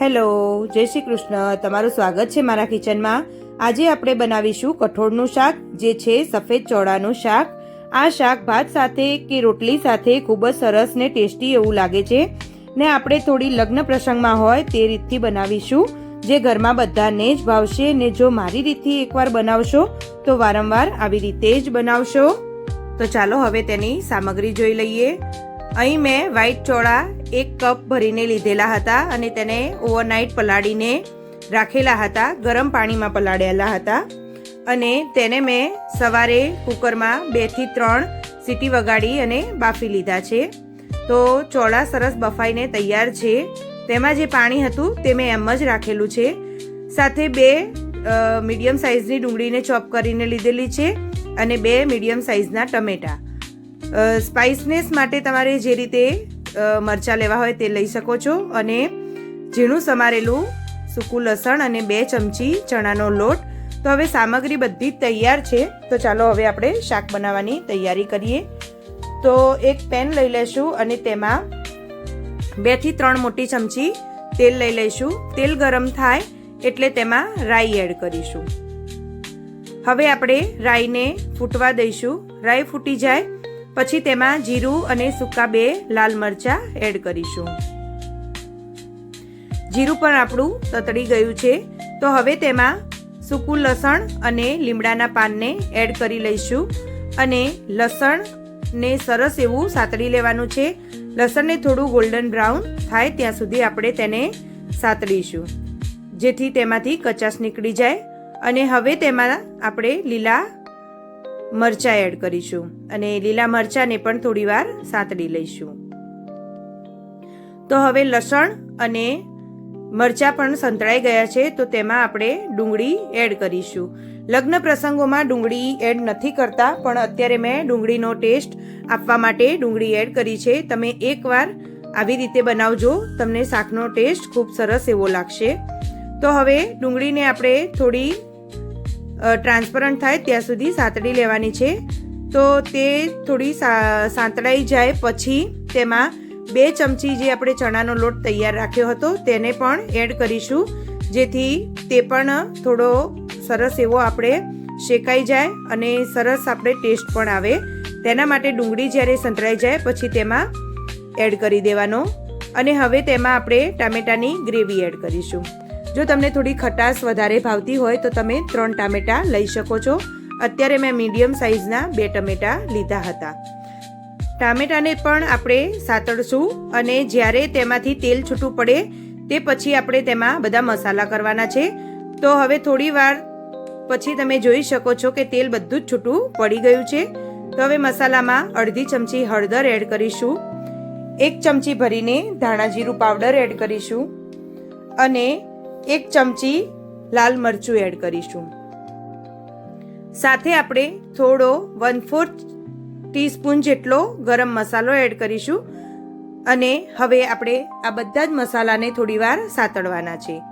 Hello, જય શ્રી કૃષ્ણ. તમારું સ્વાગત છે મારા કિચનમાં. આજે આપણે બનાવીશું કઠોળનું શાક, જે છે સફેદ ચોળાનું શાક. આ શાક ભાત સાથે કે રોટલી સાથે ખૂબ જ સરસ ને ટેસ્ટી એવું લાગે છે. ને આપણે થોડી લગ્ન પ્રસંગમાં હોય તે રીતથી બનાવીશું, જે ઘરમાં બધાને જ ભાવશે ને જો મારી રીતથી એકવાર બનાવશો, તો વારંવાર આવી રીતે જ બનાવશો. તો ચાલો હવે તેની સામગ્રી જોઈ લઈએ. અહીં મેં વ્હાઈટ ચોળા એક કપ ભરીને લીધેલા હતા અને તેને ઓવરનાઇટ પલાળીને રાખેલા હતા, ગરમ પાણીમાં પલાળેલા હતા. અને તેને મેં સવારે કુકરમાં બેથી ત્રણ સીટી વગાડી અને બાફી લીધા છે. તો ચોળા સરસ બફાઈને તૈયાર છે. તેમાં જે પાણી હતું તે મેં એમ જ રાખેલું છે. સાથે બે મીડિયમ સાઇઝની ડુંગળીને ચોપ કરીને લીધેલી છે અને બે મીડિયમ સાઇઝના ટમેટાં. સ્પાઇસનેસ માટે તમારે જે રીતે મરચાં લેવા હોય તે લઈ શકો છો અને ઝીણું સમારેલું સૂકું લસણ અને બે ચમચી ચણાનો લોટ. તો હવે સામગ્રી બધી જ તૈયાર છે. તો ચાલો હવે આપણે શાક બનાવવાની તૈયારી કરીએ. તો એક પેન લઈ લઈશું અને તેમાં બેથી ત્રણ મોટી ચમચી તેલ લઈ લઈશું તેલ ગરમ થાય એટલે તેમાં રાઈ એડ કરીશું. હવે આપણે રાઈને ફૂટવા દઈશું. રાઈ ફૂટી જાય પછી તેમાં જીરું અને સૂકા બે લાલ મરચાં એડ કરીશું. જીરું પણ આપણું તતડી ગયું છે, તો હવે તેમાં સૂકું લસણ અને લીમડાના પાનને એડ કરી લઈશું અને લસણને સરસ એવું સાતળી લેવાનું છે. લસણને થોડું ગોલ્ડન બ્રાઉન થાય ત્યાં સુધી આપણે તેને સાતળીશું જેથી તેમાંથી કચાશ નીકળી જાય. અને હવે તેમાં આપણે લીલા મરચાં એડ કરીશું અને લીલા મરચાંને પણ થોડીવાર સાતડી લઈશું. તો હવે લસણ અને મરચાં પણ સંતળાઈ ગયા છે, તો તેમાં આપણે ડુંગળી એડ કરીશું. લગ્ન પ્રસંગોમાં ડુંગળી એડ નથી કરતા, પણ અત્યારે મેં ડુંગળીનો ટેસ્ટ આપવા માટે ડુંગળી એડ કરી છે. તમે એકવાર આવી રીતે બનાવજો, તમને શાકનો ટેસ્ટ ખૂબ સરસ એવો લાગશે. તો હવે ડુંગળીને આપણે થોડી ટ્રાન્સપરન્ટ થાય ત્યાં સુધી સાંતળી લેવાની છે. તો તે થોડી સાંતળાઈ જાય પછી તેમાં બે ચમચી જે આપણે ચણાનો લોટ તૈયાર રાખ્યો હતો તેને પણ એડ કરીશું, જેથી તે પણ થોડો સરસ એવો આપણે શેકાઈ જાય અને સરસ આપણે ટેસ્ટ પણ આવે. તેના માટે ડુંગળી જ્યારે સંતળાઈ જાય પછી તેમાં એડ કરી દેવાનો. અને હવે તેમાં આપણે ટામેટાની ગ્રેવી એડ કરીશું. જો તમને થોડી ખટાશ વધારે ભાવતી હોય તો તમે ત્રણ ટામેટાં લઈ શકો છો. અત્યારે મેં મીડિયમ સાઇઝના બે ટમેટાં લીધા હતા. ટામેટાને પણ આપણે સાતડશું અને જ્યારે તેમાંથી તેલ છૂટું પડે તે પછી આપણે તેમાં બધા મસાલા કરવાના છે. તો હવે થોડી વાર પછી તમે જોઈ શકો છો કે તેલ બધું જ છૂટું પડી ગયું છે. તો હવે મસાલામાં અડધી ચમચી હળદર એડ કરીશું. એક ચમચી ભરીને ધાણા જીરું પાવડર એડ કરીશું. અને એક ચમચી લાલ મરચું એડ કરીશું. સાથે આપણે થોડો વન ફોર્થ ટીસ્પૂન જેટલો ગરમ મસાલો એડ કરીશું અને હવે આપણે આ બધા જ મસાલાને થોડીવાર સાતળવાના છે.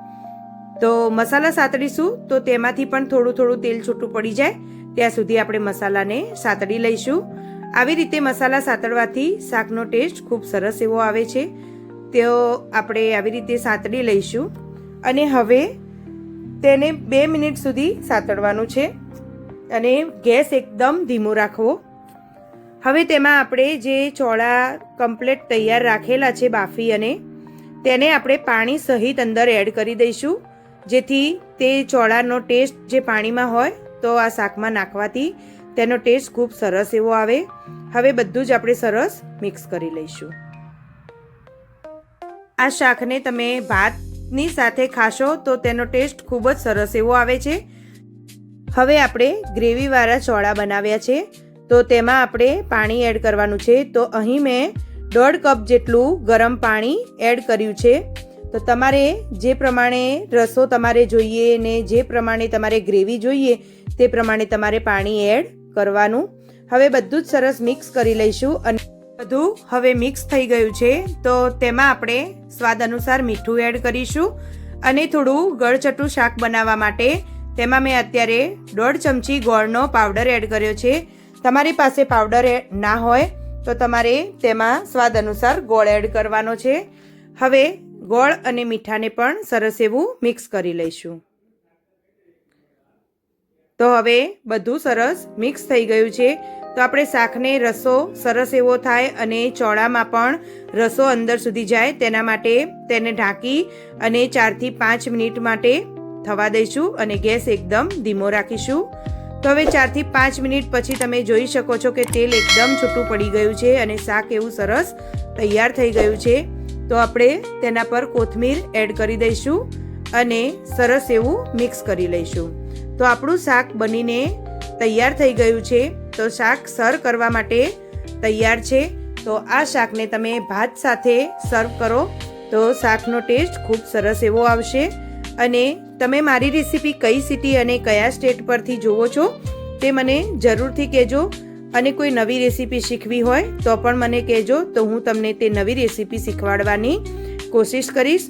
તો મસાલા સાતળીશું તો તેમાંથી પણ થોડું થોડું તેલ છૂટું પડી જાય, ત્યાં સુધી આપણે મસાલાને સાતળી લઈશું. આવી રીતે મસાલા સાતળવાથી શાકનો ટેસ્ટ ખૂબ સરસ એવો આવે છે. તેઓ આપણે આવી રીતે સાતળી લઈશું. અને હવે તેને બે મિનિટ સુધી સાતડવાનું છે અને ગેસ એકદમ ધીમો રાખવો. હવે તેમાં આપણે જે ચોળા કમ્પ્લેટ તૈયાર રાખેલા છે બાફી અને તેને આપણે પાણી સહિત અંદર એડ કરી દઈશું. જેથી તે ચોળાનો ટેસ્ટ જે પાણીમાં હોય તો આ શાકમાં નાખવાથી તેનો ટેસ્ટ ખૂબ સરસ એવો આવે. હવે બધું જ આપણે સરસ મિક્સ કરી લઈશું. આ શાકને તમે ભાતની સાથે ખાશો તો તેનો ટેસ્ટ ખૂબ જ સરસ એવો આવે છે. હવે આપણે ગ્રેવીવાળા ચોળા બનાવ્યા છે. તો તેમાં આપણે પાણી એડ કરવાનું છે. તો અહીં મેં દોઢ કપ જેટલું ગરમ પાણી એડ કર્યું છે. તો તમારે જે પ્રમાણે રસો તમારે જોઈએ ને જે પ્રમાણે તમારે ગ્રેવી જોઈએ તે પ્રમાણે તમારે પાણી એડ કરવાનું. હવે બધું જ સરસ મિક્સ કરી લઈશું અને બધું હવે મિક્સ થઈ ગયું છે, તો તેમાં આપણે સ્વાદ અનુસાર મીઠું એડ કરીશું અને થોડું ગળચટું શાક બનાવવા માટે તેમાં મેં અત્યારે દોઢ ચમચી ગોળનો પાવડર એડ કર્યો છે. તમારી પાસે પાવડર ના હોય, તો તમારે તેમાં સ્વાદ અનુસાર ગોળ એડ કરવાનો છે. હવે ગોળ અને મીઠાને પણ સરસ એવું મિક્સ કરી લઈશું. તો હવે બધું સરસ મિક્સ થઈ ગયું છે. તો આપણે શાકને રસો સરસ એવો થાય અને ચોળામાં પણ રસો અંદર સુધી જાય તેના માટે તેને ઢાંકી અને ચારથી પાંચ મિનિટ માટે થવા દઈશું અને ગેસ એકદમ ધીમો રાખીશું. તો હવે ચારથી પાંચ મિનિટ પછી તમે જોઈ શકો છો કે તેલ એકદમ છૂટું પડી ગયું છે અને શાક એવું સરસ તૈયાર થઈ ગયું છે. તો આપણે તેના પર કોથમીર એડ કરી દઈશું અને સરસ એવું મિક્સ કરી લઈશું. તો આપણું શાક બનીને તૈયાર થઈ ગયું છે. તો શાક સર્વ કરવા માટે તૈયાર છે. તો આ શાકને તમે ભાત સાથે સર્વ કરો. તો શાકનો ટેસ્ટ ખૂબ સરસ એવો આવશે. અને તમે મારી રેસીપી કઈ સિટી અને કયા સ્ટેટ પરથી જુઓ છો તે મને જરૂરથી કહેજો. અને કોઈ નવી રેસીપી શીખવી હોય તો પણ મને કહેજો તો હું તમને તે નવી રેસીપી શીખવાડવાની કોશિશ કરીશ.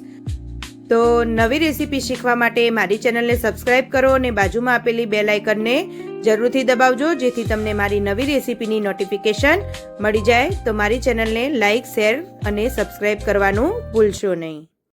તો નવી રેસીપી શીખવા માટે મારી ચેનલને સબસ્ક્રાઇબ કરો અને બાજુમાં આપેલી બેલ આઇકનને જરૂરથી દબાવજો, જેથી તમને મારી નવી રેસીપીની નોટિફિકેશન મળી જાય. તો મારી ચેનલને લાઇક શેર અને સબસ્ક્રાઇબ કરવાનું ભૂલશો નહીં.